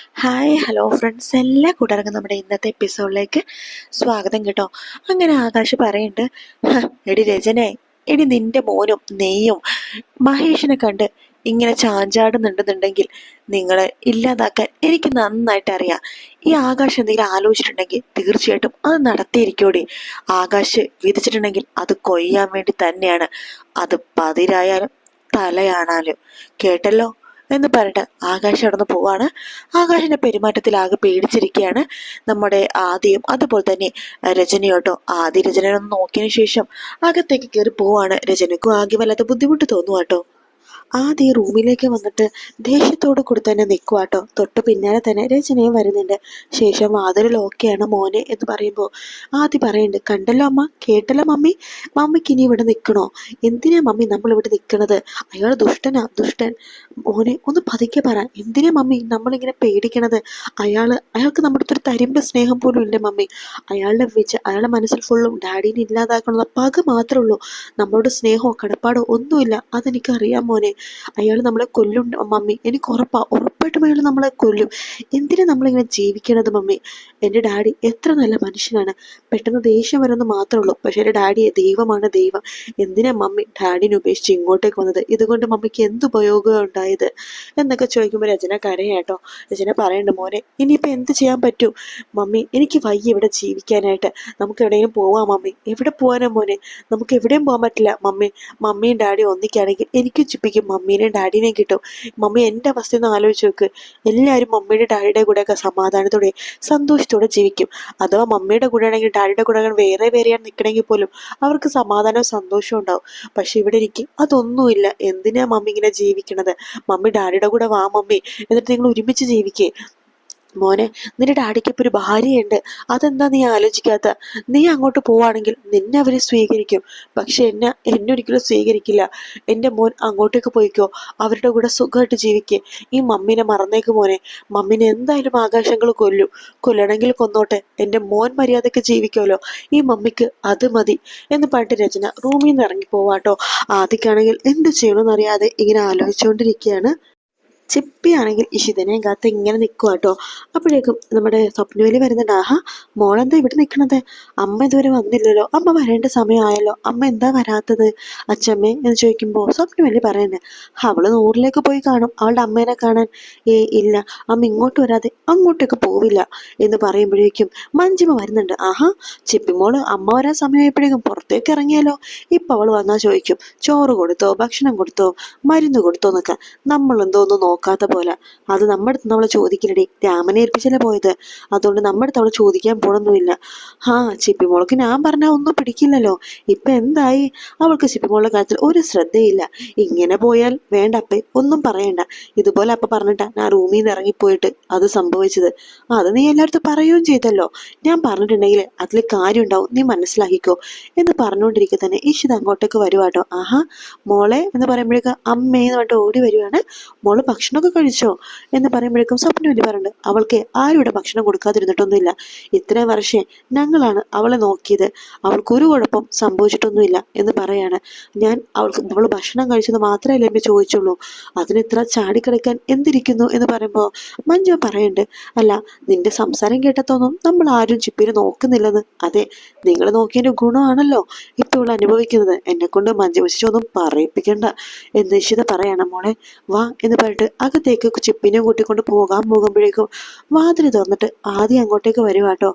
Hi hello friends എല്ലാ കൂട്ടുകാർക്കും നമ്മുടെ ഇന്നത്തെ എപ്പിസോഡിലേക്ക് സ്വാഗതം കേട്ടോ. അങ്ങനെ ആകാശ് പറയുന്നുണ്ട് "ഹ, എടി രചനെ എടി നിന്റെ മോനും നെയ്യും മഹേഷിനെ കണ്ട് ഇങ്ങനെ ചാഞ്ചാടുന്നുണ്ടെന്നുണ്ടെങ്കിൽ നിങ്ങളെ ഇല്ലാതാക്കാൻ എനിക്ക് നന്നായിട്ട് അറിയാം. ഈ ആകാശ് എന്തെങ്കിലും ആലോചിച്ചിട്ടുണ്ടെങ്കിൽ തീർച്ചയായിട്ടും അത് നടത്തിയിരിക്കൂടി ആകാശ് വിധിച്ചിട്ടുണ്ടെങ്കിൽ അത് കൊയ്യാൻ വേണ്ടി തന്നെയാണ്. അത് പതിരായാലും തലയാണാലും. കേട്ടല്ലോ? എന്ന് പറഞ്ഞിട്ട് ആകാശം അവിടെ നിന്ന് പോവാണ്. ആകാശിന്റെ പെരുമാറ്റത്തിൽ ആകെ പേടിച്ചിരിക്കുകയാണ് നമ്മുടെ ആദ്യം. അതുപോലെ തന്നെ രചനയോട്ടോ ആദ്യ രചനയൊന്ന് നോക്കിയതിനു ശേഷം അകത്തേക്ക് കയറി പോവാണ് രചനയ്ക്കും ആകെ വല്ലാത്ത ബുദ്ധിമുട്ട് തോന്നുവാട്ടോ ആദ്യ റൂമിലേക്ക് വന്നിട്ട് ദേഷ്യത്തോട് കൂടി തന്നെ നിൽക്കുവാട്ടോ തൊട്ട് പിന്നാലെ തന്നെ രചനയും വരുന്നുണ്ട്. ശേഷം വാതിലിൽ ഓക്കെയാണ് മോനെ എന്ന് പറയുമ്പോൾ ആദ്യ പറയുന്നുണ്ട് കണ്ടല്ലോ അമ്മ കേട്ടല്ലോ മമ്മി? മമ്മിക്ക് ഇനി ഇവിടെ നിൽക്കണോ? എന്തിനാ മമ്മി നമ്മൾ ഇവിടെ നിൽക്കണത്? അയാൾ ദുഷ്ടനാ ദുഷ്ടൻ. മോനെ ഒന്ന് പതുക്കെ പറ. എന്തിനാ മമ്മി നമ്മളിങ്ങനെ പേടിക്കണത്? അയാൾ അയാൾക്ക് നമ്മുടെ അടുത്തൊരു തരിമ്പ് സ്നേഹം പോലും ഇല്ല മമ്മി. അയാളുടെ വിച്ച് അയാളുടെ മനസ്സിൽ ഫുള്ളും ഡാഡീനെ ഇല്ലാതാക്കണമെന്ന പക മാത്രമേ ഉള്ളൂ. നമ്മളോട് സ്നേഹമോ കടപ്പാടോ ഒന്നുമില്ല. അതെനിക്കറിയാം മോനെ. അയാൾ നമ്മളെ കൊല്ലും മമ്മി എനിക്ക് ഉറപ്പാ ഉറപ്പായിട്ടും അയാൾ നമ്മളെ കൊല്ലും. എന്തിനാ നമ്മളിങ്ങനെ ജീവിക്കണത് മമ്മി? എന്റെ ഡാഡി എത്ര നല്ല മനുഷ്യനാണ്. പെട്ടെന്ന് ദേഷ്യം വരുമെന്ന് മാത്രമേ ഉള്ളൂ. പക്ഷേ എന്റെ ഡാഡി ദൈവമാണ് ദൈവം. എന്തിനാ മമ്മി ഡാഡിനെ ഉപേക്ഷിച്ച് ഇങ്ങോട്ടേക്ക് വന്നത്? ഇതുകൊണ്ട് മമ്മിക്ക് എന്ത് ഉപയോഗം ഉണ്ടായത്? എന്നൊക്കെ ചോദിക്കുമ്പോൾ രചന കരയാട്ടോ രചന പറയണ്ട മോനെ ഇനിയിപ്പോൾ എന്ത് ചെയ്യാൻ പറ്റും? മമ്മി എനിക്ക് വയ്യ ഇവിടെ ജീവിക്കാനായിട്ട്. നമുക്ക് എവിടെയെങ്കിലും പോവാം മമ്മി. എവിടെ പോകാനാ മോനെ? നമുക്ക് എവിടെയും പോകാൻ പറ്റില്ല മമ്മി. മമ്മിയും ഡാഡിയും ഒന്നിക്കുകയാണെങ്കിൽ എനിക്കും ചിപ്പിക്കും മമ്മീനെയും ഡാഡിനെയും കിട്ടും. മമ്മി എന്റെ അവസ്ഥ ഒന്ന് ആലോചിച്ച് നോക്ക്. എല്ലാവരും മമ്മിയുടെ ഡാഡിയുടെ കൂടെയൊക്കെ സമാധാനത്തോടെ സന്തോഷത്തോടെ ജീവിക്കും. അഥവാ മമ്മിയുടെ കൂടെ ആണെങ്കിൽ ഡാഡിയുടെ കൂടെ വേറെ വേറെയാണ് നിൽക്കണമെങ്കിൽ പോലും അവർക്ക് സമാധാനവും സന്തോഷവും ഉണ്ടാവും. പക്ഷെ ഇവിടെ എനിക്ക് അതൊന്നുമില്ല. എന്തിനാ മമ്മി ഇങ്ങനെ ജീവിക്കണത്? മമ്മി ഡാഡിയുടെ കൂടെ വാ മമ്മി. എന്നിട്ട് നിങ്ങൾ ഒരുമിച്ച് ജീവിക്കേ. മോനെ നിന്റെ ഡാഡിക്ക് ഇപ്പൊ ഒരു ഭാര്യയുണ്ട്. അതെന്താ നീ ആലോചിക്കാത്ത? നീ അങ്ങോട്ട് പോവാണെങ്കിൽ നിന്നെ അവർ സ്വീകരിക്കും. പക്ഷെ എന്നെ എന്നൊരിക്കലും സ്വീകരിക്കില്ല. എന്റെ മോൻ അങ്ങോട്ടേക്ക് പോയിക്കോ. അവരുടെ കൂടെ സുഖമായിട്ട് ജീവിക്കേ. ഈ മമ്മീനെ മറന്നേക്ക് മോനെ. മമ്മീനെ എന്തായാലും ആകാശങ്ങൾ കൊല്ലും. കൊല്ലണമെങ്കിൽ കൊന്നോട്ടെ. എന്റെ മോൻ മര്യാദയ്ക്ക് ജീവിക്കുമല്ലോ. ഈ മമ്മിക്ക് അത് മതി. എന്ന് പറഞ്ഞിട്ട് രചന റൂമിൽ നിന്ന് ഇറങ്ങി പോവാട്ടോ. ആദ്യക്കാണെങ്കിൽ എന്ത് ചെയ്യണമെന്നറിയാതെ ഇങ്ങനെ ആലോചിച്ചുകൊണ്ടിരിക്കുകയാണ്. ചിപ്പിയാണെങ്കിൽ ഇഷിതനെ കാത്ത് ഇങ്ങനെ നിൽക്കുക കേട്ടോ അപ്പോഴേക്കും നമ്മുടെ സ്വപ്നവേലി വരുന്നുണ്ട്. ആഹാ മോളെന്താ ഇവിടെ നിൽക്കണത് അമ്മ ഇതുവരെ വന്നില്ലല്ലോ. അമ്മ വരേണ്ട സമയമായല്ലോ. അമ്മ എന്താ വരാത്തത്? അച്ഛമ്മേ എന്ന് ചോദിക്കുമ്പോൾ സ്വപ്നവേലി പറയുന്നത് അവൾ നൂറിലേക്ക് പോയി കാണും. അവളുടെ അമ്മേനെ കാണാൻ. ഏ ഇല്ല. അമ്മ ഇങ്ങോട്ട് വരാതെ അങ്ങോട്ടേക്ക് പോവില്ല. എന്ന് പറയുമ്പോഴേക്കും മഞ്ജിമ വരുന്നുണ്ട്. ആഹാ ചിപ്പിമോൾ അമ്മ വരാൻ സമയമായപ്പോഴേക്കും പുറത്തേക്ക് ഇറങ്ങിയാലോ ഇപ്പൊ അവൾ വന്നാൽ ചോദിക്കും ചോറ് കൊടുത്തോ? ഭക്ഷണം കൊടുത്തോ? മരുന്ന് കൊടുത്തോ? എന്നൊക്കെ. നമ്മളെന്തോ ഒന്നും നോക്കാത്ത പോലെ. അത് നമ്മുടെ അടുത്ത് നമ്മൾ ചോദിക്കില്ലടി. രാമനെ ഏൽപ്പിച്ചല്ലേ പോയത്? അതുകൊണ്ട് നമ്മുടെ അടുത്ത് അവൾ ചോദിക്കാൻ പോണൊന്നുമില്ല. ആ ചിപ്പിമോൾക്ക് ഞാൻ പറഞ്ഞാൽ ഒന്നും പിടിക്കില്ലല്ലോ. ഇപ്പൊ എന്തായി? അവൾക്ക് ചിപ്പിമോളുടെ കാര്യത്തിൽ ഒരു ശ്രദ്ധയില്ല. ഇങ്ങനെ പോയാൽ വേണ്ട അപ്പേ ഒന്നും പറയണ്ട. ഇതുപോലെ അപ്പ പറഞ്ഞിട്ടാ ഞാൻ റൂമിൽ നിന്ന് ഇറങ്ങിപ്പോയിട്ട് അത് സംഭവിച്ചത്. അത് നീ എല്ലായിടത്തും പറയുകയും ചെയ്തല്ലോ. ഞാൻ പറഞ്ഞിട്ടുണ്ടെങ്കിൽ അതിൽ കാര്യം ഉണ്ടാവും. നീ മനസ്സിലാക്കിക്കോ. എന്ന് പറഞ്ഞുകൊണ്ടിരിക്കെ തന്നെ ഇഷിത് അങ്ങോട്ടേക്ക് വരുവാട്ടോ. ആഹാ മോളെ എന്ന് പറയുമ്പോഴേക്ക് അമ്മേന്ന് പറഞ്ഞിട്ട് ഓടി വരുവാണ്. മോൾ ഭക്ഷണമൊക്കെ കഴിച്ചോ എന്ന് പറയുമ്പോഴേക്കും സ്വപ്നവല്ലി പറയുന്നുണ്ട്. അവൾക്ക് ആരുടെ ഭക്ഷണം കൊടുക്കാതിരുന്നിട്ടൊന്നുമില്ല. ഇത്രയും വർഷം ഞങ്ങളാണ് അവളെ നോക്കിയത്. അവൾക്ക് ഒരു കുഴപ്പം സംഭവിച്ചിട്ടൊന്നുമില്ല എന്ന് പറയാണ്. ഞാൻ അവൾക്ക് അവൾ ഭക്ഷണം കഴിച്ചത് മാത്രമേ എന്നെ ചോദിച്ചുള്ളൂ. അതിന് ഇത്ര ചാടിക്കിടക്കാൻ എന്തിരിക്കുന്നു എന്ന് പറയുമ്പോൾ മഞ്ജു പറയുന്നുണ്ട്. അല്ല നിന്റെ സംസാരം കേട്ടത്തോന്നും നമ്മൾ ആരും ചിപ്പിനെ നോക്കുന്നില്ലെന്ന്. അതെ നിങ്ങൾ നോക്കിയതിന്റെ ഗുണമാണല്ലോ ഇപ്പോൾ അനുഭവിക്കുന്നത്. എന്നെ കൊണ്ട് മഞ്ജു ഒന്നും പറയിപ്പിക്കണ്ട എന്ന് നിശ്ചിത പറയണം. മോളെ വാ എന്ന് പറഞ്ഞിട്ട് അകത്തേക്ക് ചിപ്പിനെ കൂട്ടിക്കൊണ്ട് പോകാൻ പോകുമ്പോഴേക്കും വാതിൽ തുറന്നിട്ട് ആദ്യം അങ്ങോട്ടേക്ക് വരുവാട്ടോ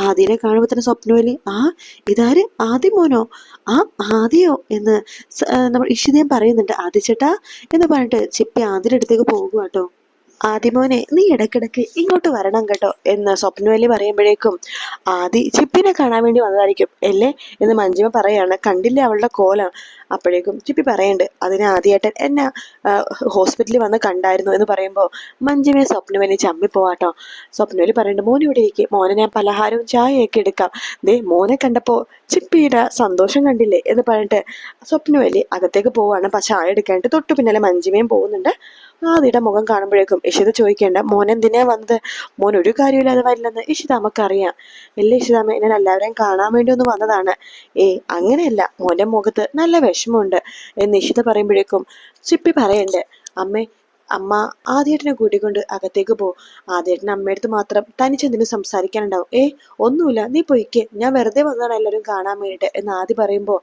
ആദ്യനെ കാണുമ്പോൾ തന്നെ സ്വപ്നവലി ആ ഇതാര്? ആദ്യ മോനോ? ആ ആദ്യോ? എന്ന് നമ്മൾ ഇഷിതയും പറയുന്നുണ്ട്. ആദ്യ ചേട്ടാ എന്ന് പറഞ്ഞിട്ട് ചിപ്പി ആദ്യയുടെ അടുത്തേക്ക് പോകുവാട്ടോ ആദിമോനെ നീ ഇടക്കിടക്ക് ഇങ്ങോട്ട് വരണം കേട്ടോ എന്ന് സ്വപ്നവല്ലി പറയുമ്പോഴേക്കും ആദി ചിപ്പിനെ കാണാൻ വേണ്ടി വന്നതായിരിക്കും അല്ലേ? എന്ന് മഞ്ജിമ പറയാണ്. കണ്ടില്ലേ അവളുടെ കോലം? അപ്പോഴേക്കും ചിപ്പി പറയുന്നുണ്ട് അതിന് ആദ്യമായിട്ട് എന്നെ ഹോസ്പിറ്റലിൽ വന്ന് കണ്ടായിരുന്നു എന്ന് പറയുമ്പോൾ മഞ്ജിമയെ സ്വപ്നവല്ലി ചമ്മി പോവാട്ടോ സ്വപ്നവല്ലി പറയുന്നുണ്ട് മോനെ ഇവിടെ ഇരിക്കും മോനെ ഞാൻ പലഹാരവും ചായയൊക്കെ എടുക്കാം. ദേ മോനെ കണ്ടപ്പോൾ ചിപ്പിയുടെ സന്തോഷം കണ്ടില്ലേ? എന്ന് പറഞ്ഞിട്ട് സ്വപ്നവല്ലി അകത്തേക്ക് പോവാണ്. പക്ഷെ ചായ എടുക്കാനായിട്ട് തൊട്ടു പിന്നാലെ മഞ്ജിമയും പോകുന്നുണ്ട്. ആദിയുടെ മുഖം കാണുമ്പോഴേക്കും ഇഷിത ചോദിക്കേണ്ട മോൻ എന്തിനാ വന്നത്? മോൻ ഒരു കാര്യമില്ലാതെ വരില്ലെന്ന് ഇഷിത അമ്മക്കറിയാം. ഇല്ല ഇഷിതാമ്മ എന്നെ എല്ലാവരെയും കാണാൻ വേണ്ടി ഒന്ന് വന്നതാണ്. ഏ അങ്ങനെയല്ല. മോന്റെ മുഖത്ത് നല്ല വിഷമമുണ്ട്. എന്ന് ഇഷിത പറയുമ്പോഴേക്കും ചിപ്പി പറയണ്ടേ അമ്മേ അമ്മ ആദ്യേട്ടനെ കൂട്ടിക്കൊണ്ട് അകത്തേക്ക് പോ. ആദ്യേട്ടൻ അമ്മയടുത്ത് മാത്രം തനിച്ചെന്തിനും സംസാരിക്കാനുണ്ടാവും. ഏ ഒന്നുമില്ല. നീ പൊയ്ക്ക്. ഞാൻ വെറുതെ വന്നതാണ് എല്ലാവരും കാണാൻ വേണ്ടിയിട്ട്. എന്ന് ആദ്യം പറയുമ്പോൾ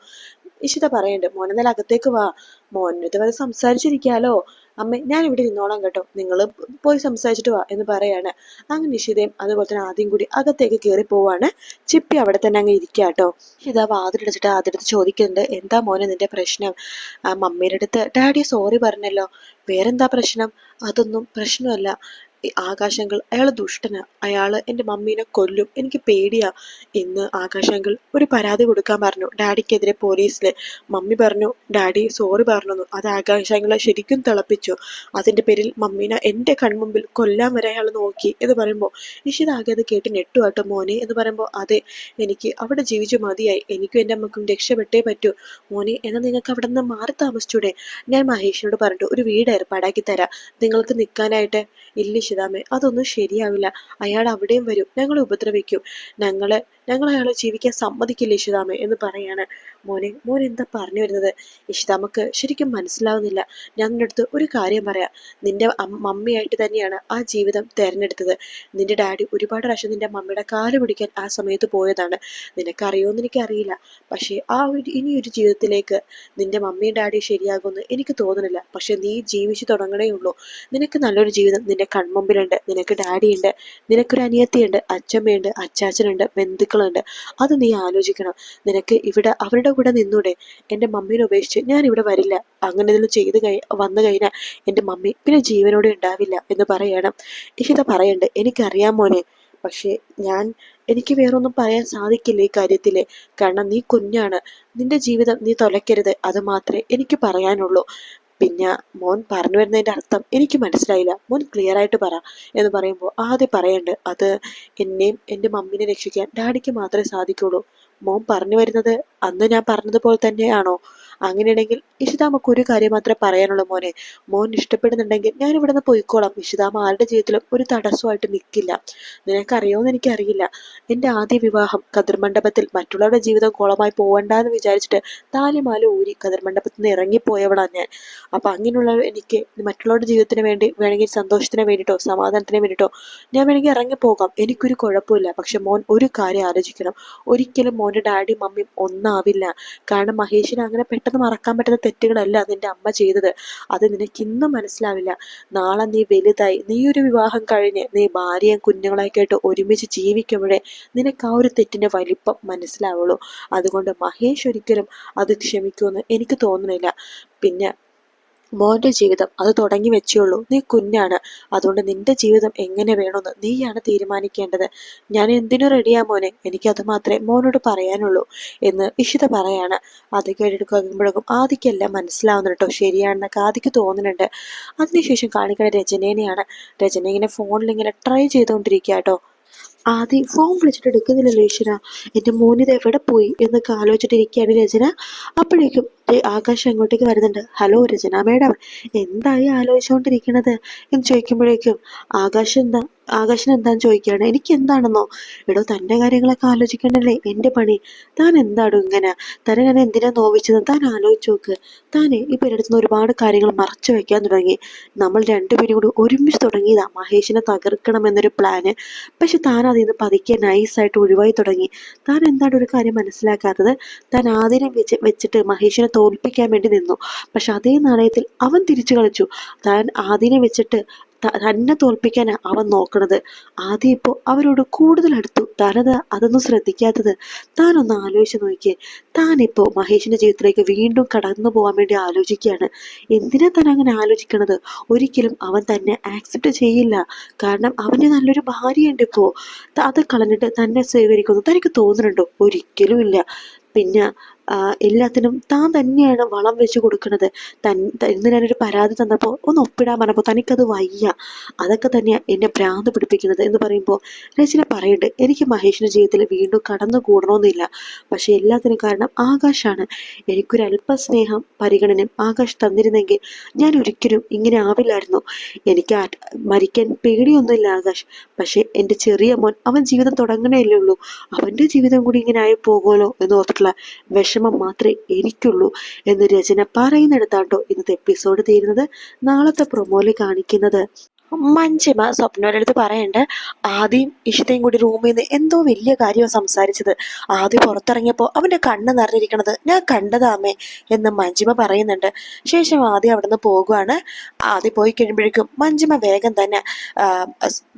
ഇഷിത പറയണ്ട് മോനെന്നാൽ അകത്തേക്ക് വാ. മോനടുത്ത് വരെ സംസാരിച്ചിരിക്കാലോ. അമ്മ ഞാൻ ഇവിടെ നിന്നോളാം കേട്ടോ. നിങ്ങൾ പോയി സംസാരിച്ചിട്ട് വാ എന്ന് പറയാണ്. അങ്ങ് നിഷിതയും അതുപോലെ തന്നെ ആദ്യം കൂടി അകത്തേക്ക് കയറി പോവാണ്. ചിപ്പി അവിടെ തന്നെ അങ്ങ് ഇരിക്കുക കേട്ടോ. ഇതാ വാതിലടച്ചിട്ട് ആദ്യടുത്ത് ചോദിക്കുന്നുണ്ട് എന്താ മോനെ നിന്റെ പ്രശ്നം? ആ മമ്മിയുടെ അടുത്ത് ഡാഡി സോറി പറഞ്ഞല്ലോ. വേറെന്താ പ്രശ്നം? അതൊന്നും പ്രശ്നമല്ല. ഈ ആകാശങ്ങൾ. അയാൾ ദുഷ്ടന്. അയാൾ എന്റെ മമ്മീനെ കൊല്ലും. എനിക്ക് പേടിയാ. എന്ന് ആകാശങ്ങൾ ഒരു പരാതി കൊടുക്കാൻ പറഞ്ഞു. ഡാഡിക്കെതിരെ പോലീസിൽ മമ്മി പറഞ്ഞു ഡാഡി സോറി പറഞ്ഞു അത് ആകാശങ്ങളെ ശരിക്കും തിളപ്പിച്ചു. അതിന്റെ പേരിൽ മമ്മീനെ എന്റെ കൺമുമ്പിൽ കൊല്ലാൻ വരെ അയാൾ നോക്കി എന്ന് പറയുമ്പോൾ നിഷിതാകെ അത് കേട്ട് നെട്ടുവാട്ടോ മോനെ എന്ന് പറയുമ്പോൾ അതെ എനിക്ക് അവിടെ ജീവിച്ചു മതിയായി. എനിക്കും എന്റെ അമ്മക്കും രക്ഷപ്പെട്ടേ പറ്റൂ. മോനെ എന്നാൽ നിങ്ങൾക്ക് അവിടെ നിന്ന് മാറി താമസിച്ചൂടെ? ഞാൻ മഹേഷിനോട് പറഞ്ഞിട്ട് ഒരു വീട് ഏർപ്പാടാക്കി തരാം. നിങ്ങൾക്ക് നിൽക്കാനായിട്ട് ഇല്ല ശിതാമേ അതൊന്നും ശരിയാവില്ല. അയാൾ അവിടെയും വരും. ഞങ്ങളെ ഉപദ്രവിക്കും. ഞങ്ങളെ ഞങ്ങൾ അയാളെ ജീവിക്കാൻ സമ്മതിക്കില്ല ഇഷിതാമേ എന്ന് പറയാണ്. മോനെ മോൻ എന്താ പറഞ്ഞു വരുന്നത്? ഇഷിതാമക്ക് ശരിക്കും മനസ്സിലാവുന്നില്ല. ഞാൻ നിന്റെ അടുത്ത് ഒരു കാര്യം പറയാം. നിന്റെ മമ്മിയായിട്ട് തന്നെയാണ് ആ ജീവിതം തെരഞ്ഞെടുത്തത്. നിന്റെ ഡാഡി ഒരുപാട് പ്രാവശ്യം നിന്റെ മമ്മിയുടെ കാൽ പിടിക്കാൻ ആ സമയത്ത് പോയതാണ്. നിനക്കറിയോന്ന് എനിക്കറിയില്ല. പക്ഷേ ആ ഒരു ഇനിയൊരു ജീവിതത്തിലേക്ക് നിന്റെ മമ്മിയും ഡാഡിയും ശരിയാകുമെന്ന് എനിക്ക് തോന്നുന്നില്ല. പക്ഷെ നീ ജീവിച്ചു തുടങ്ങണേ ഉള്ളൂ. നിനക്ക് നല്ലൊരു ജീവിതം നിന്റെ കൺമുമ്പിലുണ്ട് നിനക്ക് ഡാഡിയുണ്ട് നിനക്കൊരു അനിയത്തിയുണ്ട് അച്ഛമ്മയുണ്ട് അച്ചാച്ചനുണ്ട് ബന്ധുക്കളുണ്ട്. അത് നീ ആലോചിക്കണം. നിനക്ക് ഇവിടെ അവരുടെ കൂടെ നിന്നൂടെ. എന്റെ മമ്മീനെ ഉപേക്ഷിച്ച് ഞാൻ ഇവിടെ വരില്ല. അങ്ങനെ എന്തെങ്കിലും ചെയ്ത് കഴി വന്നു കഴിഞ്ഞാൽ എന്റെ മമ്മി പിന്നെ ജീവനോടെ ഉണ്ടാവില്ല എന്ന് പറയണം. ഇഷിത പറയണ്ട്. എനിക്കറിയാം മോനെ. പക്ഷേ ഞാൻ എനിക്ക് വേറൊന്നും പറയാൻ സാധിക്കില്ല ഈ കാര്യത്തിൽ കാരണം നീ കുഞ്ഞാണ്. നിന്റെ ജീവിതം നീ തൊലയ്ക്കരുത്. അത് മാത്രമേ എനിക്ക് പറയാനുള്ളൂ. പിന്നെ മോൻ പറഞ്ഞു വരുന്നതിന്റെ അർത്ഥം എനിക്ക് മനസ്സിലായില്ല. മോൻ ക്ലിയർ ആയിട്ട് പറ എന്ന് പറയുമ്പോൾ ആദ്യം പറയണ്ട് അത് എന്നെയും എന്റെ മമ്മീനെ രക്ഷിക്കാൻ ഡാഡിക്ക് മാത്രമേ സാധിക്കുള്ളൂ. മോൻ പറഞ്ഞു വരുന്നത് അന്ന് ഞാൻ പറഞ്ഞതുപോലെ തന്നെയാണോ? അങ്ങനെയാണെങ്കിൽ ഇഷിതാമക്ക് ഒരു കാര്യം മാത്രമേ പറയാനുള്ളൂ മോനെ. മോൻ ഇഷ്ടപ്പെടുന്നുണ്ടെങ്കിൽ ഞാൻ ഇവിടെ നിന്ന് പോയിക്കോളാം. ഇഷിതാമ ആരുടെ ജീവിതത്തിലും ഒരു തടസ്സമായിട്ട് നിൽക്കില്ല നിനക്കറിയോന്ന് എനിക്കറിയില്ല. എന്റെ ആദ്യ വിവാഹം കതിർമണ്ഡപത്തിൽ മറ്റുള്ളവരുടെ ജീവിതം കോളമായി പോകണ്ടെന്ന് വിചാരിച്ചിട്ട് താലിമാല ഊരി കതിർമണ്ഡപത്തിൽ നിന്ന് ഇറങ്ങിപ്പോയവളാണ് ഞാൻ. അപ്പൊ അങ്ങനെയുള്ള എനിക്ക് മറ്റുള്ളവരുടെ ജീവിതത്തിന് വേണ്ടി വേണമെങ്കിൽ സന്തോഷത്തിന് വേണ്ടിയിട്ടോ സമാധാനത്തിന് വേണ്ടിയിട്ടോ ഞാൻ വേണമെങ്കിൽ ഇറങ്ങിപ്പോകാം. എനിക്കൊരു കുഴപ്പമില്ല. പക്ഷെ മോൻ ഒരു കാര്യം ആലോചിക്കണം. ഒരിക്കലും മോന്റെ ഡാഡി മമ്മിയും ഒന്നാവില്ല. കാരണം മഹേഷിന് അങ്ങനെ പെട്ടെന്ന് മറക്കാൻ പറ്റുന്ന തെറ്റുകളല്ല നിന്റെ അമ്മ ചെയ്തത്. അത് നിനക്ക് ഇന്നും മനസ്സിലാവില്ല. നാളെ നീ വലുതായി നീ ഒരു വിവാഹം കഴിഞ്ഞ് നീ ഭാര്യയും കുഞ്ഞുങ്ങളൊക്കെ ആയിട്ട് ഒരുമിച്ച് ജീവിക്കുമ്പോഴേ നിനക്ക് ആ ഒരു തെറ്റിന്റെ വലിപ്പം മനസ്സിലാവുള്ളൂ. അതുകൊണ്ട് മഹേഷ് ഒരിക്കലും അത് ക്ഷമിക്കുമെന്ന് എനിക്ക് തോന്നുന്നില്ല. പിന്നെ മോന്റെ ജീവിതം അത് തുടങ്ങി വെച്ചേയുള്ളൂ. നീ കുഞ്ഞാണ്. അതുകൊണ്ട് നിന്റെ ജീവിതം എങ്ങനെ വേണമെന്ന് നീയാണ് തീരുമാനിക്കേണ്ടത്. ഞാൻ എന്തിനു റെഡിയാ മോനെ? എനിക്ക് എനിക്കത് മാത്രമേ മോനോട് പറയാനുള്ളൂ എന്ന് ഇഷിത പറയാണ്. അത് കേട്ടിട്ട് കഴിയുമ്പോഴേക്കും ആദിക്കെല്ലാം മനസ്സിലാവുന്നു കേട്ടോ. ശരിയാണെന്നൊക്കെ ആദിക്ക് തോന്നുന്നുണ്ട്. അതിനുശേഷം കാണിക്കുന്ന രചനേനെയാണ് രചന ഇങ്ങനെ ഫോണിൽ ഇങ്ങനെ ട്രൈ ചെയ്തുകൊണ്ടിരിക്കുക കേട്ടോ. ആദി ഫോൺ വിളിച്ചിട്ട് എടുക്കുന്നില്ലല്ലോ ഈശ്വര. എന്റെ മോനിത് എവിടെ പോയി എന്നൊക്കെ ആലോചിച്ചിട്ടിരിക്കുകയാണ് രചന അപ്പോഴേക്കും ആകാശ് അങ്ങോട്ടേക്ക് വരുന്നുണ്ട്. ഹലോ രചന മേഡം എന്തായി ആലോചിച്ചുകൊണ്ടിരിക്കണത് എന്ന് ചോദിക്കുമ്പോഴേക്കും ആകാശം എന്താ ആകാശിന് എന്താന്ന് ചോദിക്കുകയാണ്. എനിക്ക് എന്താണെന്നോ? എടോ തന്റെ കാര്യങ്ങളൊക്കെ ആലോചിക്കണ്ടല്ലേ? എന്റെ പണി. താൻ എന്താടോ ഇങ്ങനെ? തന്നെ ഞാൻ എന്തിനാ നോവിച്ചത്? താൻ ആലോചിച്ചു നോക്ക്. താനെ ഇപ്പം എന്റെ അടുത്തുനിന്ന് ഒരുപാട് കാര്യങ്ങൾ മറച്ചു വെക്കാൻ തുടങ്ങി. നമ്മൾ രണ്ടുപേരും കൂടി ഒരുമിച്ച് തുടങ്ങിയതാ. മഹേഷിനെ തകർക്കണം എന്നൊരു പ്ലാന് പക്ഷെ താൻ അതിൽ നിന്ന് പതുക്കെ നൈസായിട്ട് ഒഴിവായി തുടങ്ങി. താൻ എന്താണ് ഒരു കാര്യം മനസ്സിലാക്കാത്തത്? താൻ ആദ്യം വെച്ച് വെച്ചിട്ട് മഹേഷിനെ തോൽപ്പിക്കാൻ വേണ്ടി നിന്നു. പക്ഷെ അതേ നാണയത്തിൽ അവൻ തിരിച്ചു കളിച്ചു. താൻ ആദിനെ വെച്ചിട്ട് തന്നെ തോൽപ്പിക്കാനാ അവൻ നോക്കണത്. ആദ്യം ഇപ്പോൾ അവരോട് കൂടുതൽ അടുത്തു. താനത് അതൊന്നും ശ്രദ്ധിക്കാത്തത് താനൊന്ന് ആലോചിച്ച് നോക്കിയേ. താനിപ്പോൾ മഹേഷിന്റെ ജീവിതത്തിലേക്ക് വീണ്ടും കടന്നു പോകാൻ വേണ്ടി ആലോചിക്കുകയാണ്. എന്തിനാ താൻ അങ്ങനെ ആലോചിക്കണത്? ഒരിക്കലും അവൻ തന്നെ ആക്സെപ്റ്റ് ചെയ്യില്ല. കാരണം അവന് നല്ലൊരു ഭാര്യയുണ്ട് ഇപ്പോൾ അത് കളഞ്ഞിട്ട് തന്നെ സ്വീകരിക്കുന്നു. തനിക്ക് തോന്നുന്നുണ്ടോ? ഒരിക്കലും ഇല്ല. പിന്നെ എല്ലാത്തിനും താൻ തന്നെയാണ് വളം വെച്ച് കൊടുക്കുന്നത്. തൻ ഇന്ന് ഞാനൊരു പരാതി തന്നപ്പോൾ ഒന്ന് ഒപ്പിടാൻ പറഞ്ഞപ്പോൾ തനിക്കത് വയ്യ. അതൊക്കെ തന്നെയാണ് എന്നെ ഭ്രാന്ത് പിടിപ്പിക്കുന്നത് എന്ന് പറയുമ്പോൾ രചന പറയുന്നുണ്ട് എനിക്ക് മഹേഷിന്റെ ജീവിതത്തിൽ വീണ്ടും കടന്നു കൂടണമെന്നില്ല പക്ഷെ എല്ലാത്തിനും കാരണം ആകാശാണ്. എനിക്കൊരു അല്പ സ്നേഹം പരിഗണനയും ആകാശ് തന്നിരുന്നെങ്കിൽ ഞാൻ ഒരിക്കലും ഇങ്ങനെ ആവില്ലായിരുന്നു. എനിക്ക് മരിക്കാൻ പേടിയൊന്നുമില്ല ആകാശ്. പക്ഷേ എന്റെ ചെറിയ മോൻ അവൻ ജീവിതം തുടങ്ങണേ ഉള്ളൂ. അവന്റെ ജീവിതം കൂടി ഇങ്ങനെ ആയി പോകുമല്ലോ എന്ന് ഓർത്തിട്ടുള്ള വിഷമം മാത്രമേ എനിക്കുള്ളൂ എന്ന് രചന പറയുന്നിടത്താട്ടോ ഇന്നത്തെ എപ്പിസോഡ് തീരുന്നത്? നാളത്തെ പ്രൊമോയിൽ കാണിക്കുന്നത് മഞ്ജിമ സ്വപ്നയുടെ അടുത്ത് പറയണ്ട് ആദ്യം ഇഷിതയും കൂടി റൂമിൽ നിന്ന് എന്തോ വലിയ കാര്യമാണ് സംസാരിച്ചത്. ആദ്യം പുറത്തിറങ്ങിയപ്പോൾ അവന്റെ കണ്ണ് നിറഞ്ഞിരിക്കണത് ഞാൻ കണ്ടതാമേ എന്ന് മഞ്ജിമ പറയുന്നുണ്ട്. ശേഷം ആദ്യം അവിടെ നിന്ന് പോകുവാണ്. ആദ്യം പോയി കഴിയുമ്പോഴേക്കും മഞ്ജിമ വേഗം തന്നെ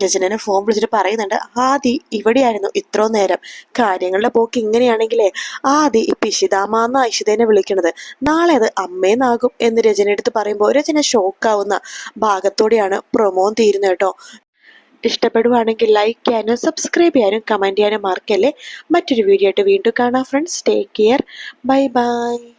രചനനെ ഫോൺ വിളിച്ചിട്ട് പറയുന്നുണ്ട് ആദി ഇവിടെയായിരുന്നു ഇത്രയും നേരം. കാര്യങ്ങളുടെ പോക്ക് ഇങ്ങനെയാണെങ്കിലേ ആദി ഇപ്പം ഇഷിതാമാന്ന ഇഷിതേനെ വിളിക്കണത്. നാളെ അത് അമ്മേന്നാകും എന്ന് രചന എടുത്ത് പറയുമ്പോൾ രചന ഷോക്കാവുന്ന ഭാഗത്തോടെയാണ് പ്രൊമോ തീരുന്നത് കേട്ടോ. ഇഷ്ടപ്പെടുവാണെങ്കിൽ ലൈക്ക് ചെയ്യാനും സബ്സ്ക്രൈബ് ചെയ്യാനും കമന്റ് ചെയ്യാനും മറക്കല്ലേ. മറ്റൊരു വീഡിയോ ആയിട്ട് വീണ്ടും കാണാം friends take care bye bye